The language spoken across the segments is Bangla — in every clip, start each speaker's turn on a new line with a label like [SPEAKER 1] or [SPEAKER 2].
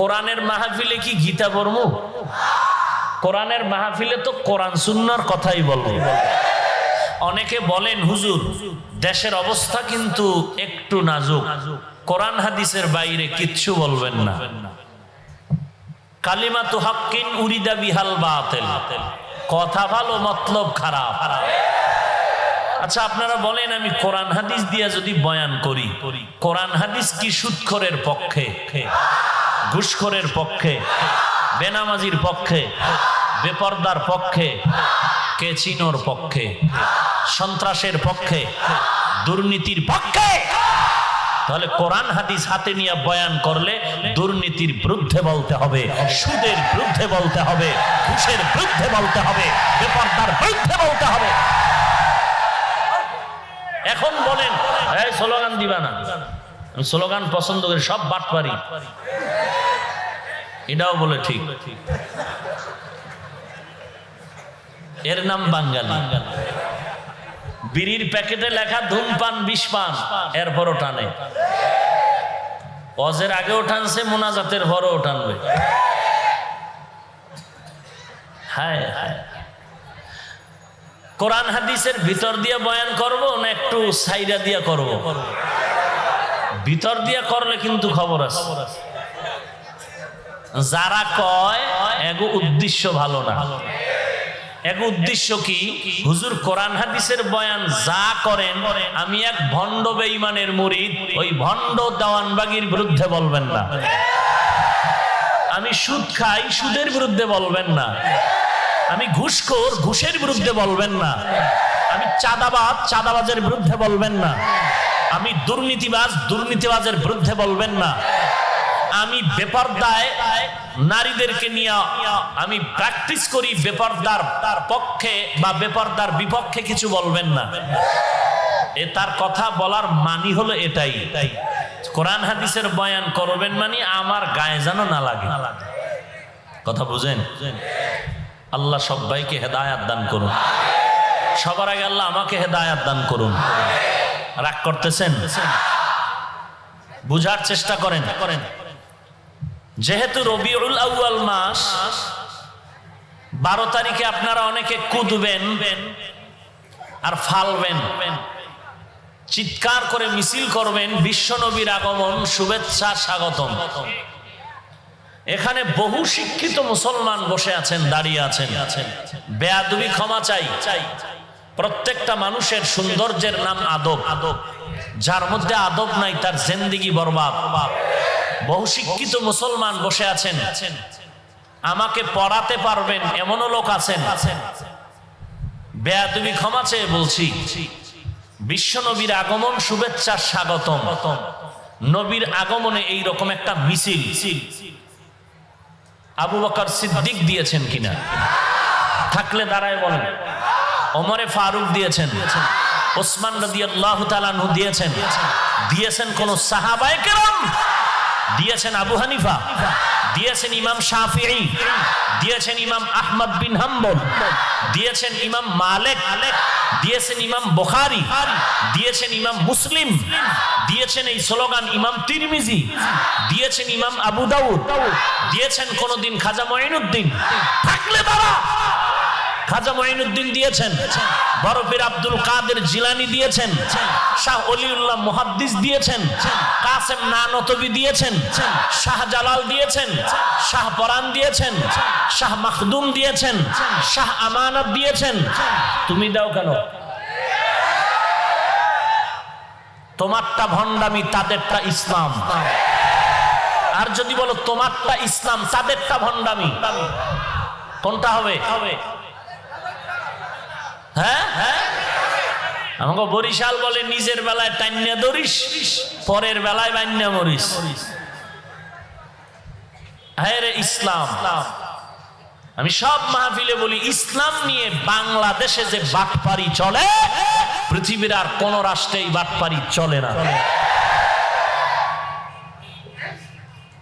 [SPEAKER 1] কোরআনের মাহফিলে কি গীতা বর্ম কোরআনের মাহফিলে তো কোরআন সুন্নার কথাই বলব অনেকে বলেন, হুজুর, দেশের অবস্থা কিন্তু একটু নাজুক। কোরআন হাদিসের বাইরে কিচ্ছু বলবেন না। কালিমা তো হাক্কিন উরিদা বিহাল বাতেল। কথা ভালো, মতলব খারাপ। আচ্ছা আপনারা বলেন, আমি কোরআন হাদিস দিয়া যদি বয়ান করি, কোরআন হাদিস কি সুৎখরের পক্ষে? ঘুষখোরের পক্ষে, বেনামাজির পক্ষে, বেপর্দার পক্ষে, কেচিনোর পক্ষে, সন্ত্রাসের পক্ষে, দুর্নীতির পক্ষে। তাহলে কোরআন হাদিস হাতে নিয়ে বয়ান করলে দুর্নীতির বিরুদ্ধে বলতে হবে, সুদের বিরুদ্ধে বলতে হবে, ঘুষের বিরুদ্ধে বলতে হবে, বেপর্দার বিরুদ্ধে বলতে হবে। এখন বলেন, এই স্লোগান দিবা না। আমি স্লোগান পছন্দ করি, সব বাট পারি। এটাও বলে ঠিক। এর নাম বাঙ্গালি বিড়ির প্যাকেটে লেখা ধূমপান বিষ পান এরপরও টানে। অজের আগেও টানছে, মোনাজাতের পরেও টানবে। হায় হায়। কোরআন হাদিসের ভিতর দিয়ে বয়ান করব না একটু সাইরা দিয়া করব? ভিতর দিয়া করলে কিন্তু খবর আছে। যারা কয়, এগো উদ্দেশ্য ভালো না। এক উদ্দেশ্য কি? হুজুর কোরআন হাদিসের বয়ান, যা করেন, আমি এক ভণ্ড বেঈমানের মুরিদ। ওই ভণ্ড দেওয়ানবাগির বিরুদ্ধে বলবেন না। আমি সুদ খাই, সুদের বিরুদ্ধে বলবেন না। আমি ঘুষখোর ঘুষের বিরুদ্ধে বলবেন না। আমি চাঁদাবাজ চাঁদাবাজের বিরুদ্ধে বলবেন না। আমি দুর্নীতিবাজ, দুর্নীতিবাজের বিরুদ্ধে বলবেন না। আমি বেপর্দায় নারীদেরকে নিয়ে আমি প্র্যাকটিস করি, বেপর্দার তার পক্ষে বা বেপর্দার বিপক্ষে কিছু বলবেন না। এ তার কথা বলার মানি হলো এটাই। কোরআন হাদিসের বয়ান করবেন মানে আমার গায়ে যেন না লাগে। কথা বুঝেন? আল্লাহ সবাইকে হেদায়াত দান করুন। সবার আগে আল্লাহ আমাকে হেদায়াত দান করুন। রাগ করতেছেন? বুঝার চেষ্টা করেন। করেন যেহেতু রবিউল আউয়াল মাস, বারো তারিখে আপনারা অনেকে কুদবেন আর ফালবেন। চিৎকার করে মিছিল করবেন, বিশ্বনবীর আগমন, শুভেচ্ছা, স্বাগতম। এখানে বহু শিক্ষিত মুসলমান বসে আছেন, দাঁড়িয়ে আছেন। বেয়াদুবি ক্ষমা চাই চাই। প্রত্যেকটা মানুষের সৌন্দর্যের নাম আদব। আদব যার মধ্যে আদব নাই, তার জেন্দিগি বরবাদ। বহু শিক্ষিত মুসলমান বসে আছেন। আমাকে পড়াতে পারবেন, এমনও লোক আছেন। বেয়াদুবি ক্ষমা চেয়ে বলছি বিশ্ব নবীর আগমন শুভেচ্ছা স্বাগতম। নবীর আগমনে এই রকম একটা মিছিল। আবু বকর সিদ্দিক দিয়েছেন কিনা? থাকলে দাঁড়ায় বলেন। ওমরে ফারুক দিয়েছেন, ওসমান রাদি আল্লাহ তালানহু দিয়েছেন দিয়েছেন কোন সাহাবায়ে কেরাম, দিয়েছেন আবু হানিফা, দিয়েছেন ইমাম শাফিঈ, দিয়েছেন ইমাম আহমদ বিন হাম্বল, দিয়েছেন ইমাম মালিক, দিয়েছেন ইমাম বুখারী, দিয়েছেন ইমাম মুসলিম, দিয়েছেন এই স্লোগান ইমাম তিরমিজি, দিয়েছেন ইমাম আবু দাউদ, দিয়েছেন কোনদিন খাজা মঈনুদ্দিন, থাকলে খাজা মঈনুদ্দিন দিয়েছেন বরফির আব্দুল কাদের জিলানি দিয়েছেন, শাহ অলিউল্লাহ মুহাদ্দিস দিয়েছেন, কাসেম নানতবি দিয়েছেন, শাহ জালাল দিয়েছেন, শাহ পরান দিয়েছেন, শাহ মাখদুম দিয়েছেন, শাহ আমানত দিয়েছেন। তুমি দাও কেন? তোমারটা ভণ্ডামি, তাদেরটা ইসলাম। আর যদি বলো তোমারটা ইসলাম, তাদেরটা ভণ্ডামি। কোনটা হবে? হ্যাঁ? হ্যাঁ আমাকে বরিশাল বলে নিজের বেলায় টান্যা দরিস পরের বেলায় বান্যা মরিস। ইসলাম। আমি সব মাহফিলে বলি, ইসলাম নিয়ে বাংলাদেশে যে বাটপারি চলে, পৃথিবীর আর কোন রাষ্ট্রে এই বাটপারি চলে না।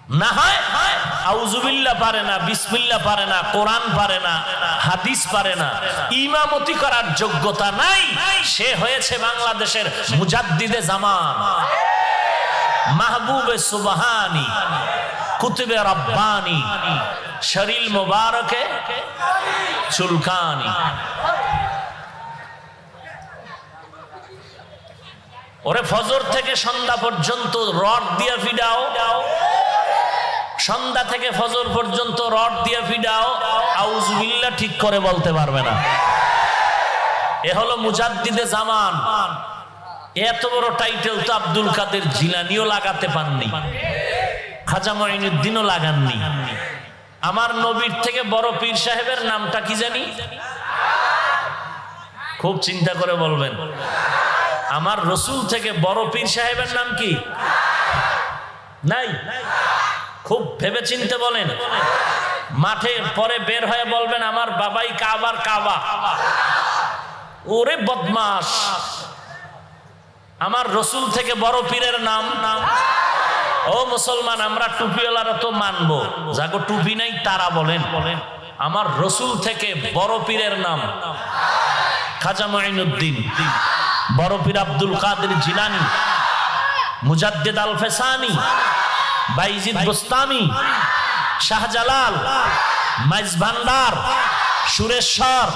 [SPEAKER 1] না হয় আউজুবিল্লা পারে না বিসমিল্লা পারে না, কোরআন পারে না, হাদিস পারে না, ইমামতি করার যোগ্যতা নাই। সে হয়েছে বাংলাদেশের মুজাদ্দিদে জামান। মাহবুবে সুবহানি, কুতুবে রব্বানি চুলকানি। ওরে ফজর থেকে সন্ধ্যা পর্যন্ত রড দিয়া ফিডাও। সন্ধ্যা থেকে ফজর পর্যন্ত রড দিয়া ফিডাও আউজবিল্লা ঠিক করে বলতে পারবে না। এ হলো মুজাদ্দিদে জামান। এত বড় টাইটেল তো আব্দুল কাদের জিলানিও লাগাতে পাননি। খাজা মঈনুদ্দিনও লাগাননি। আমার নবীর থেকে বড় পীর সাহেবের নামটা কি জানি? খুব চিন্তা করে বলবেন। আমার রসুল থেকে বড় পীর সাহেবের নাম কি? নাই? খুব ভেবে চিনতে বলেন। মাঠে পরে বের হয়ে বলবেন, আমার বাবাই কাবার কাবা। ওরে বদমাস আমার রসুল থেকে বড় পীরের নাম। নাম ও মুসলমান, আমরা টুপিওয়ালারা তো মানবো। যাগো টুপি নাই, তারা বলেন। বলেন আমার রসুল থেকে বড় পীরের নাম। খাজা মাইনুদ্দিন বড় পীর আব্দুল কাদের জিলানি। মুজাদ্দিদ আল ফেসানি। বাইজিদ বুস্তামি শাহজালাল, মাইজ ভান্ডার, সুরেশ্বর,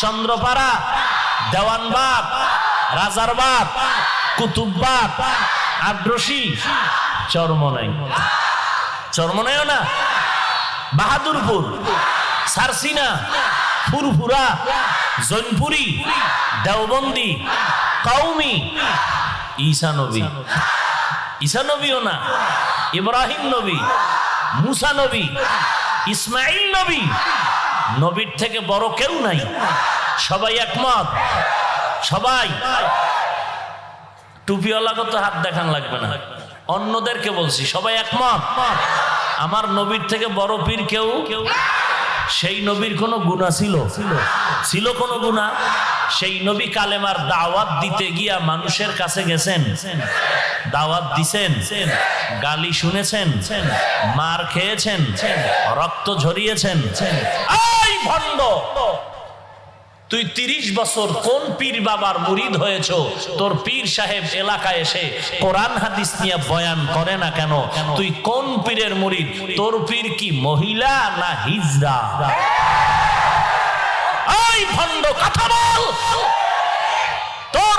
[SPEAKER 1] চন্দ্রপাড়া, দেওয়ানবাগ, রাজারবাগ, কুতুববাগ, আদ্রসি, চরমনাই। চরমনাইও না, বাহাদুরপুর, সারসিনা, ফুরফুরা, জৈনপুরি, দেওবন্দি কৌমি ঈসা নবী ঈসা নবীও না, ইব্রাহিম নবী, মুসা নবী ইসমাইল নবী। নবীর থেকে বড় কেউ নাই। সবাই একমত? সবাই? টুপিওয়ালাকে তো হাত দেখান লাগবে না। অন্যদেরকে বলছি, সবাই একমত? আমার নবীর থেকে বড় পীর কেউ কেউ? সেই নবীর কোনো গুণা ছিল? ছিল কোনো গুণা? সেই নবী কালেমার দাওয়াত দিতে গিয়া মানুষের কাছে গেছেন। দাওয়াত দিছেন। গালি শুনেছেন। মার খেয়েছেন। রক্ত ঝরিয়েছেন। ভণ্ড! তুই তিরিশ বছর কোন পীর বাবার মুরিদ হয়েছ? তোর পীর সাহেব এলাকায় এসে কোরআন হাদিস নিয়ে বয়ান করে না কেন? তুই কোন পীরের মুরিদ? তোর পীর কি মহিলা না হিজড়া? ভণ্ড কথা বল। তোর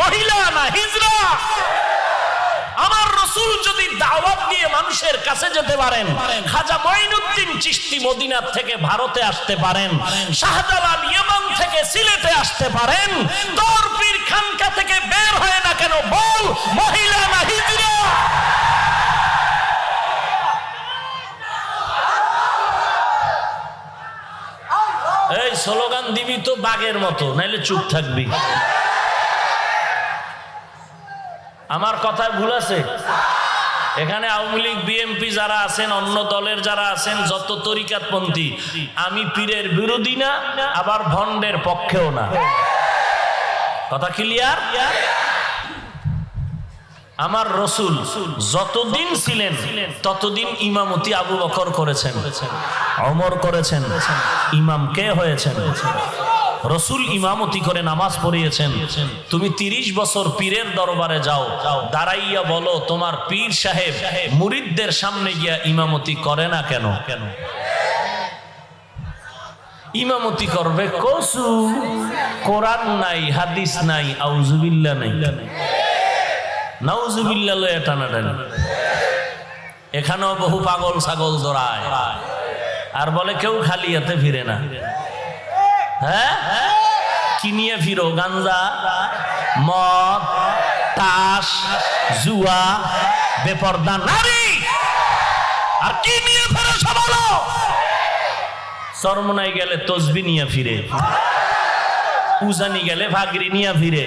[SPEAKER 1] মহিলা না হিজড়া আমার রসুল যদি দাওয়াত মানুষের কাছে যেতে পারেন, খাজা মঈনুদ্দিন চিশতি মদিনার থেকে ভারতে আসতে পারেন, শাহজালাল ইয়েমান থেকে সিলেটে আসতে পারেন, তোর পীর খানকা থেকে বের হয় না কেন বল, মহিলা স্লোগান দিবি তো বাঘের মতো, নাইলে চুপ থাকবি। আমার কথা ভুল আছে? এখানে আওয়ামী লীগ, বিএনপি যারা আছেন, অন্য দলের যারা আছেন, যত তরিকাতপন্থী, আমি পীরের বিরোধী না, আবার ভণ্ডের পক্ষেও না। কথা ক্লিয়ার আমার রসুল যতদিন ছিলেন, ততদিন ইমামতি আবু বকর করেছেন। অমর করেছেন। ইমাম কে হয়েছেন? রসুল ইমামতি করে নামাজ পড়িয়েছেন। তুমি তিরিশ বছর পীরের দরবারে যাও, দাঁড়াইয়া বলো, তোমার পীর সাহেব মুরিদদের সামনে গিয়া ইমামতি করে না কেন? কেন ইমামতি করবে কসু? কোরআন নাই, হাদিস নাই আউজুবিল্লা নাই। নাউজুবিল্লা লয়ে টানাটানি এখানেও বহু পাগল ছাগল দৌড়ায় আর বলে কেউ খালি হাতে ফিরে না। হ্যাঁ? কি নিয়ে ফিরো? গাঞ্জা, মদ, তাস, জুয়া, বেপর্দা, নারী! আর কি নিয়ে ফেরো সবালো? চরমনাই গেলে তসবি নিয়ে ফিরে। উজানি গেলে ভাগরি নিয়ে ফিরে।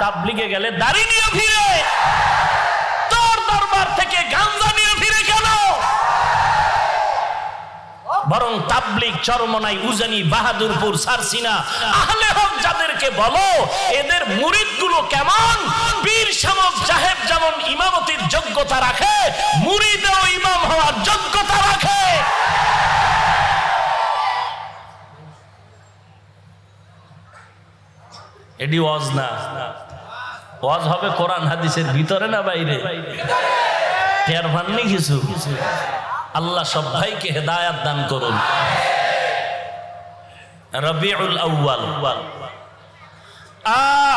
[SPEAKER 1] তাবলিগে গেলে দাড়ি নিয়ে ফিরে। তোর দরবার থেকে গাঞ্জা নিয়ে ফিরে কেন? বরং তাবলিক চরমনাই উজানি, বাহাদুরপুর, সারসিনা, আহলে হক যাদেরকে বলো, এদের মুরিদগুলো কেমন? বীর সামক সাহেব যেমন ইমামতির যোগ্যতা রাখে, মুরিদেও ইমাম হওয়ার যোগ্যতা রাখে। এটি ওয়াজ না। ওয়াজ হবে কোরআন হাদিসের ভিতরে না বাইরে? টের ভাননি কিছু? আল্লাহ সব ভাইকে হেদায়াত দান করুন। রবিউল আউয়াল। আহ